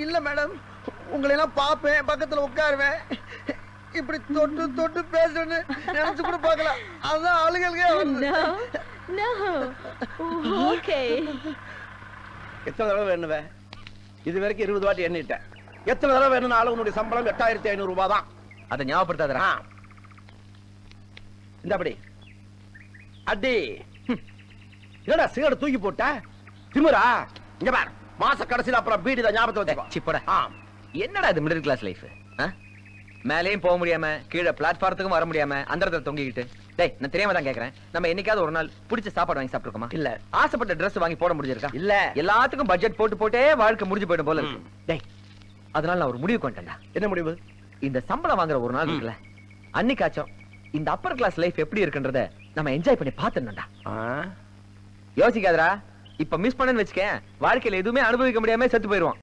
இல்ல மேடம் உங்களை எல்லாம் பாப்பேன் பக்கத்துல உட்காருவேன். இப்படி தொட்டு தொட்டு பேசுறேன்னு நினைச்சு கூட பார்க்கல. அதான் ஆளுகளுக்கே. Okay. எத்தனை தடவை வேணுவே? இது வரைக்கும் இருபது வாட்டி எண்ணிட்டேன். எத்தனை தடவை வேணும்னாலும் உன்னுடைய சம்பளம் எட்டாயிரத்தி ஐநூறு ரூபாய் தான். அதை ஞாபகப்படுத்தாதடா. ஆ. இந்த அப்படி. அடி. என்னடா சிகரெட் தூக்கி போட்ட? திமிரா இங்க பார். மாச கடைசியில அப்புறம் பீடி தான் ஞாபகத்தை வச்சுக்கோ. சிப்படா என்னடா இது மிடில் கிளாஸ் லைஃப் மேலேயும் போக முடியாம கீழே பிளாட்ஃபாரத்துக்கும் வர முடியாம அந்த இடத்துல தொங்கிக்கிட்டு. டேய் நான் தெரியாம தான் கேக்குறேன். நம்ம என்னைக்காவது ஒரு நாள் பிடிச்ச சாப்பாடு வாங்கி சாப்பிட்டுருக்கோமா? இல்ல. ஆசைப்பட்ட Dress வாங்கி போட முடிஞ்சிருக்கா? இல்ல. எல்லாத்துக்கும் பட்ஜெட் போட்டு போட்டே வாழ்க்கை முடிஞ்சு போயிடும் போல இருக்கு. டேய் அதனால நான் ஒரு முடிவு கொண்டேன்டா என்ன முடிவு? இந்த சம்பளம் வாங்குற ஒரு நாள். இருக்குல்ல. அன்னைக்காச்சும் இந்த அப்பர் கிளாஸ் லைஃப் எப்படி இருக்குன்றத நம்ம என்ஜாய் பண்ணி பாத்துடணும்டா? யோசிக்காதடா. இப்ப மிஸ் பண்ணன்னு வச்சுக்க வாழ்க்கையில எதுவுமே அனுபவிக்க முடியாம செத்து போயிருவான்.